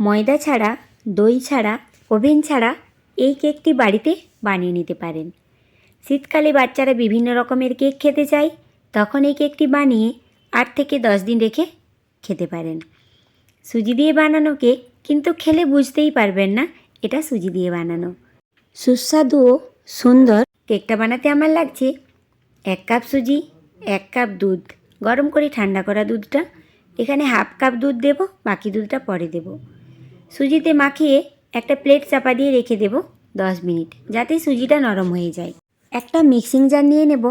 ময়দা ছাড়া, দই ছাড়া, ওভেন ছাড়া এই কেকটি বাড়িতে বানিয়ে নিতে পারেন। শীতকালে বাচ্চারা বিভিন্ন রকমের কেক খেতে চায়। তখন এই কেকটি বানিয়ে আট থেকে দশ দিন রেখে খেতে পারেন। সুজি দিয়ে বানানো কেক কিন্তু খেলে বুঝতেই পারবেন না, এটা সুজি দিয়ে বানানো। সুস্বাদু ও সুন্দর কেকটা বানাতে আমার লাগছে এক কাপ সুজি, এক কাপ দুধ। গরম করে ঠান্ডা করা দুধটা। এখানে হাফ কাপ দুধ দেব, বাকি দুধটা পরে দেব। সুজিতে মাখিয়ে একটা প্লেট চাপা দিয়ে রেখে দেব দশ মিনিট, যাতে সুজিটা নরম হয়ে যায়। একটা মিক্সিং জার নিয়ে নেব,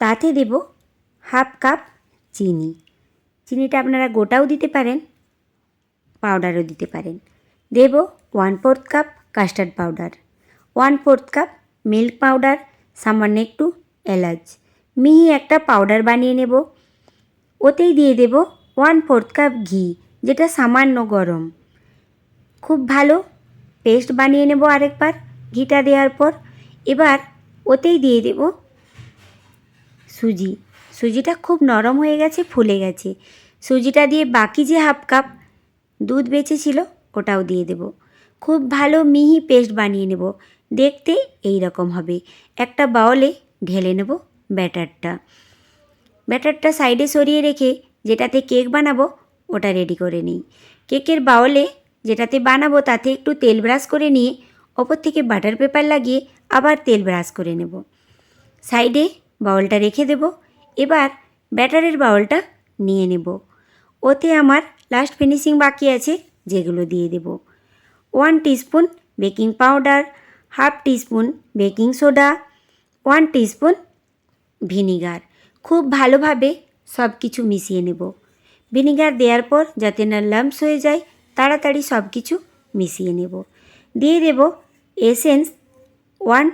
তাতে দেব হাফ কাপ চিনি। চিনিটা আপনারা গোটাও দিতে পারেন, পাউডারও দিতে পারেন। দেব one fourth cup custard powder one fourth cup milk powder, সামান্য একটু এলাচ। মিহি একটা পাউডার বানিয়ে নেব, ওতেই দিয়ে দেব ওয়ান ফোর্থ কাপ ঘি, যেটা সামান্য গরম। খুব ভালো। পেস্ট বানিয়ে নেব আরেকবার, ঘিটা দেওয়ার পর। এবার ওতেই দিয়ে দেব সুজি। সুজিটা খুব নরম হয়ে গেছে, ফুলে গেছে। সুজিটা দিয়ে বাকি যে হাফ কাপ দুধ বেঁচেছিল ওটাও দিয়ে দেব। খুব ভালো মিহি পেস্ট বানিয়ে নেব, দেখতে এই রকম হবে। একটা বাউলে ঢেলে নেব ব্যাটারটা। ব্যাটারটা সাইডে সরিয়ে রেখে যেটাতে কেক বানাবো, ওটা রেডি করে নিই। কেকের বাউলে যেটাতে বানাবো তাতে একটু তেল ব্রাশ করে নিয়ে ওপর থেকে বাটার পেপার লাগিয়ে আবার তেল ব্রাশ করে নেব। সাইডে বাউলটা রেখে দেব। এবার ব্যাটারের বাউলটা নিয়ে নেব। ওতে আমার লাস্ট ফিনিশিং বাকি আছে, যেগুলো দিয়ে দেব। One teaspoon baking powder half teaspoon baking soda one teaspoon vinegar খুব ভালোভাবে সব কিছু মিশিয়ে নেব। ভিনিগার দেওয়ার পর যাতে না লাম্পস হয়ে যায় তাড়াতাড়ি সব কিছু মিশিয়ে নেব। দিয়ে দেব এসেন্স ওয়ান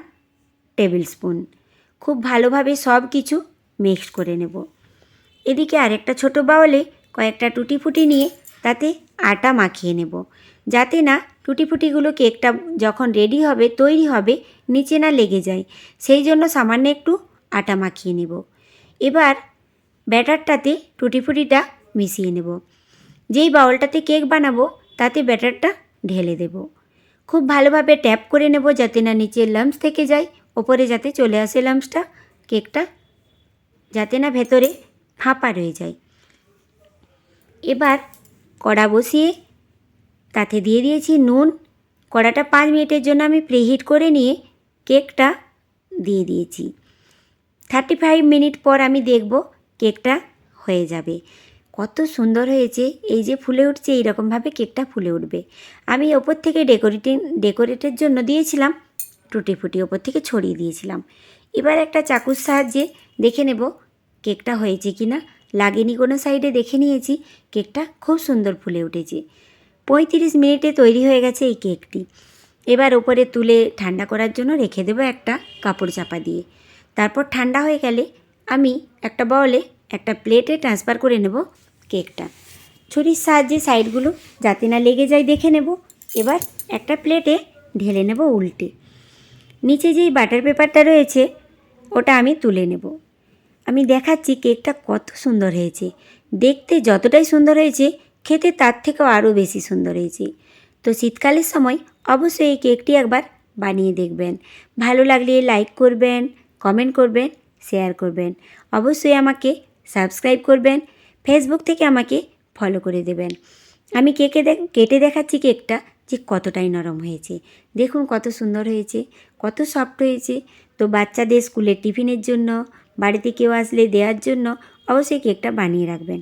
টেবিল স্পুন খুব ভালোভাবে সব কিছু মিক্সড করে নেব। এদিকে আরেকটা ছোট বাউলে কয়েকটা টুটি ফুটি নিয়ে তাতে আটা মাখিয়ে নেব। যাতে না টুটি ফুটিগুলো কেকটা যখন রেডি হবে, তৈরি হবে, নিচে না লেগে যায়, সেই জন্য সামান্য একটু আটা মাখিয়ে নেব। এবার ব্যাটারটাতে টুটি ফুটিটা মিশিয়ে নেব। যেই বাউলটাতে কেক বানাবো, তাতে ব্যাটারটা ঢেলে দেব। খুব ভালোভাবে ট্যাপ করে নেব যাতে না নিচে লাম্পস থেকে যায়, ওপরে যাতে চলে আসে লাম্পসটা, কেকটা যাতে না ভেতরে ফাঁপা রয়ে যায়। এবার কড়া বসিয়ে তাতে দিয়ে দিয়েছি নুন। কড়াটা পাঁচ মিনিটের জন্য আমি প্রিহিট করে নিয়ে কেকটা দিয়ে দিয়েছি। থার্টি ফাইভ মিনিট পর আমি দেখব কেকটা হয়ে যাবে। কত সুন্দর হয়েছে, এই যে ফুলে উঠছে, এইরকমভাবে কেকটা ফুলে উঠবে। আমি ওপর থেকে ডেকোরেটিং, ডেকোরেটের জন্য দিয়েছিলাম, টুটি ফুটি ওপর থেকে ছড়িয়ে দিয়েছিলাম। এবার একটা চাকুর সাহায্যে দেখে নেব কেকটা হয়েছে কি না লাগেনি কোনো সাইডে দেখে নিয়েছি, কেকটা খুব সুন্দর ফুলে উঠেছে। পঁয়ত্রিশ মিনিটে তৈরি হয়ে গেছে এই কেকটি। এবার ওপরে তুলে ঠান্ডা করার জন্য রেখে দেবো একটা কাপড় চাপা দিয়ে। তারপর ঠান্ডা হয়ে গেলে আমি একটা বাউলে একটা প্লেটে ট্রান্সফার করে নেব। কেকটা। ছুরির সাহায্যে সাইডগুলো যাতে না লেগে যায় দেখে নেব। এবার একটা প্লেটে ঢেলে নেব উল্টে। নিচে যেই বাটার পেপারটা রয়েছে, ওটা আমি তুলে নেব। আমি দেখাচ্ছি কেকটা কত সুন্দর হয়েছে। দেখতে যতটাই সুন্দর হয়েছে, খেতে তার থেকেও আরও বেশি সুন্দর হয়েছে। তো শীতকালের সময় অবশ্যই এই কেকটি একবার বানিয়ে দেখবেন। ভালো লাগলে লাইক করবেন, কমেন্ট করবেন, শেয়ার করবেন। অবশ্যই আমাকে সাবস্ক্রাইব করবেন। ফেসবুক থেকে আমাকে ফলো করে দেবেন। আমি কেকে দেখ, কেটে দেখাচ্ছি কেকটা, যে কতটাই নরম হয়েছে। দেখুন কত সুন্দর হয়েছে, কত সফট হয়েছে। তো বাচ্চাদের স্কুলের টিফিনের জন্য, বাড়িতে কেউ আসলে দেওয়ার জন্য, অবশ্যই কেকটা বানিয়ে রাখবেন।